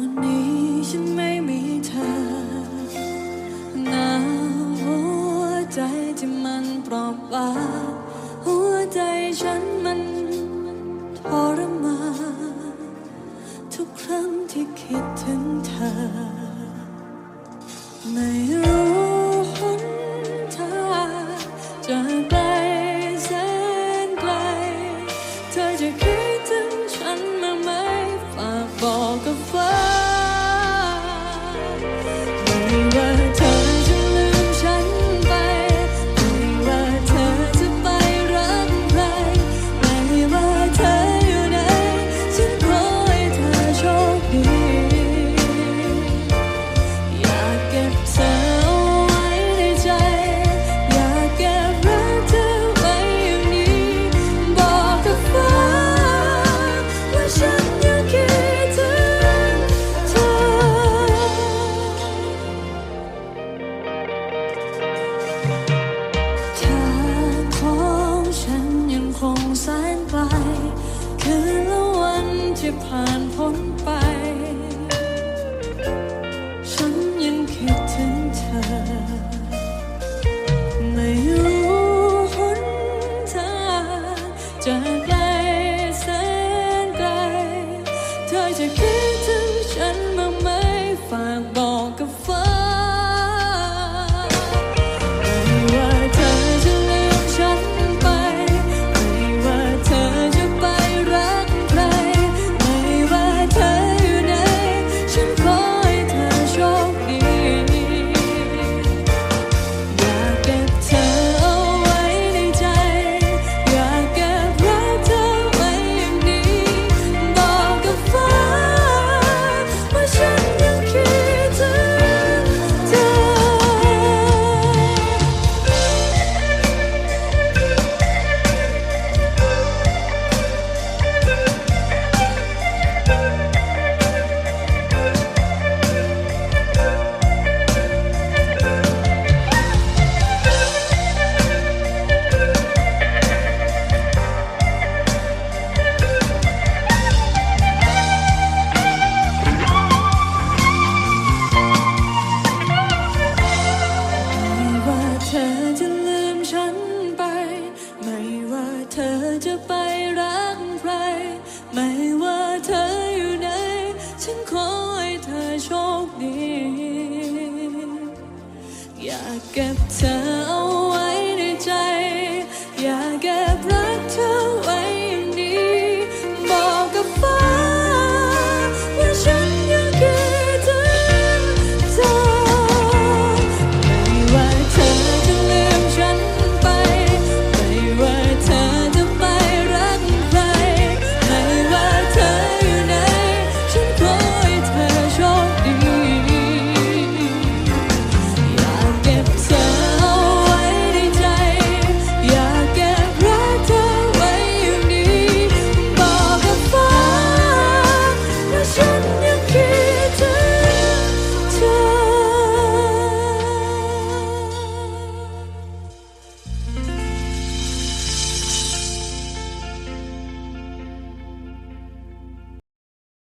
วันนี้ฉันไม่มีเธอหนาหัวใจที่มันปราะบางหัวใจฉันมันทรมานทุกครั้งที่คิดถึงเธอ ไม่รู้หนทางจะไกแสนไกล เธอจะคิด จากไกลแสนไกลเธอจะคิด จะไปรักใคร ไม่ว่าเธออยู่ไหน ฉันขอให้เธอโชคดี อยากเก็บเธอ